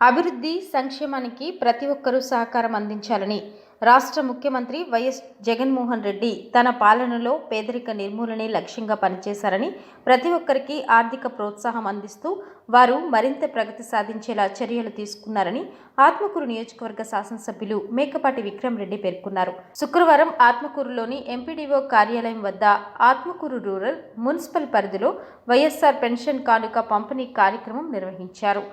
అభివృద్ధి సంక్షేమానికి ప్రతి ఒక్కరూ సహకారం అందించాలని రాష్ట్ర ముఖ్యమంత్రి వైఎస్ జగన్మోహన్ రెడ్డి తన పాలనలో పేదరిక నిర్మూలనే లక్ష్యంగా పనిచేశారని ప్రతి ఒక్కరికి ఆర్థిక ప్రోత్సాహం అందిస్తూ వారు మరింత ప్రగతి సాధించేలా చర్యలు తీసుకున్నారని ఆత్మకూరు నియోజకవర్గ శాసనసభ్యులు మేకపాటి విక్రమ్ రెడ్డి పేర్కొన్నారు. శుక్రవారం ఆత్మకూరులోని ఎంపీడీఓ కార్యాలయం వద్ద ఆత్మకూరు రూరల్ మున్సిపల్ పరిధిలో వైఎస్ఆర్ పెన్షన్ కానుక పంపిణీ కార్యక్రమం నిర్వహించారు.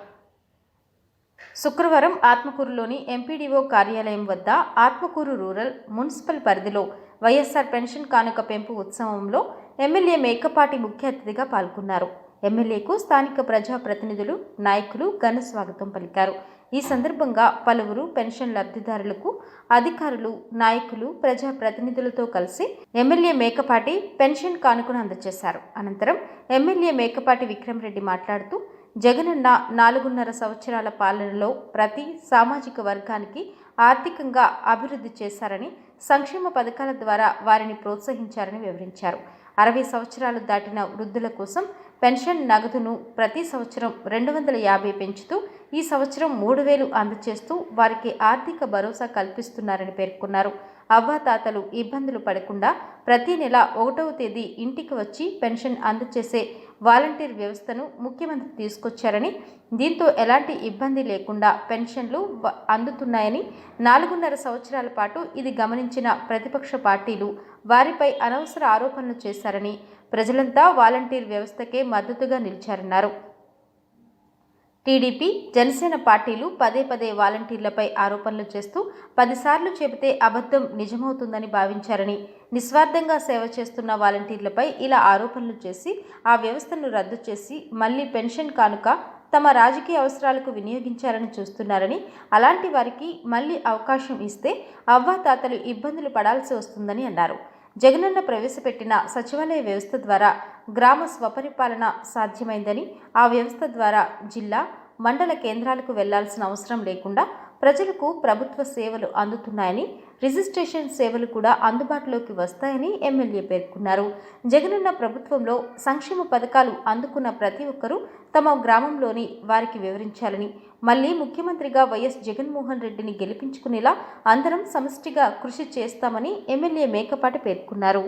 శుక్రవారం ఆత్మకూరులోని ఎంపీడీఓ కార్యాలయం వద్ద ఆత్మకూరు రూరల్ మున్సిపల్ పరిధిలో వైఎస్ఆర్ పెన్షన్ కానుక పెంపు ఉత్సవంలో ఎమ్మెల్యే మేకపాటి ముఖ్య అతిథిగా పాల్గొన్నారు. ఎమ్మెల్యేకు స్థానిక ప్రజాప్రతినిధులు నాయకులు ఘన స్వాగతం పలికారు. ఈ సందర్భంగా పలువురు పెన్షన్ లబ్ధిదారులకు అధికారులు నాయకులు ప్రజాప్రతినిధులతో కలిసి ఎమ్మెల్యే మేకపాటి పెన్షన్ కానుకను అందజేశారు. అనంతరం ఎమ్మెల్యే మేకపాటి విక్రమరెడ్డి మాట్లాడుతూ జగనన్న నాలుగున్నర సంవత్సరాల పాలనలో ప్రతి సామాజిక వర్గానికి ఆర్థికంగా అభివృద్ధి చేశారని సంక్షేమ పథకాల ద్వారా వారిని ప్రోత్సహించారని వివరించారు. అరవై సంవత్సరాలు దాటిన వృద్ధుల కోసం పెన్షన్ నగదును ప్రతి సంవత్సరం రెండు వందల యాభై పెంచుతూ ఈ సంవత్సరం మూడు వేలు అందజేస్తూ వారికి ఆర్థిక భరోసా కల్పిస్తున్నారని పేర్కొన్నారు. అవ్వాతాతలు ఇబ్బందులు పడకుండా ప్రతి నెల ఒకటవ తేదీ ఇంటికి వచ్చి పెన్షన్ అందజేసే వాలంటీర్ వ్యవస్థను ముఖ్యమంత్రి తీసుకొచ్చారని దీంతో ఎలాంటి ఇబ్బంది లేకుండా పెన్షన్లు అందుతున్నాయని నాలుగున్నర సంవత్సరాల పాటు ఇది గమనించిన ప్రతిపక్ష పార్టీలు వారిపై అనవసర ఆరోపణలు చేశారని ప్రజలంతా వాలంటీర్ వ్యవస్థకే మద్దతుగా నిలిచారన్నారు. టీడీపీ జనసేన పార్టీలు పదే పదే వాలంటీర్లపై ఆరోపణలు చేస్తూ పదిసార్లు చెబితే అబద్ధం నిజమవుతుందని భావించారని నిస్వార్థంగా సేవ చేస్తున్న వాలంటీర్లపై ఇలా ఆరోపణలు చేసి ఆ వ్యవస్థను రద్దు చేసి మళ్ళీ పెన్షన్ కానుక తమ రాజకీయ అవసరాలకు వినియోగించాలని చూస్తున్నారని అలాంటి వారికి మళ్ళీ అవకాశం ఇస్తే అవ్వాతాతలు ఇబ్బందులు పడాల్సి వస్తుందని అన్నారు. జగనన్న ప్రవేశపెట్టిన సచివాలయ వ్యవస్థ ద్వారా గ్రామ స్వపరిపాలన సాధ్యమైందని ఆ వ్యవస్థ ద్వారా జిల్లా మండల కేంద్రాలకు వెళ్ళాల్సిన అవసరం లేకుండా ప్రజలకు ప్రభుత్వ సేవలు అందుతున్నాయని రిజిస్ట్రేషన్ సేవలు కూడా అందుబాటులోకి వస్తాయని ఎమ్మెల్యే పేర్కొన్నారు. జగనన్న ప్రభుత్వంలో సంక్షేమ పథకాలు అందుకున్న ప్రతి ఒక్కరూ తమ గ్రామంలోని వారికి వివరించాలని మళ్ళీ ముఖ్యమంత్రిగా వైఎస్ జగన్మోహన్ రెడ్డిని గెలిపించుకునేలా అందరం సమష్టిగా కృషి చేస్తామని ఎమ్మెల్యే మేకపాటి పేర్కొన్నారు.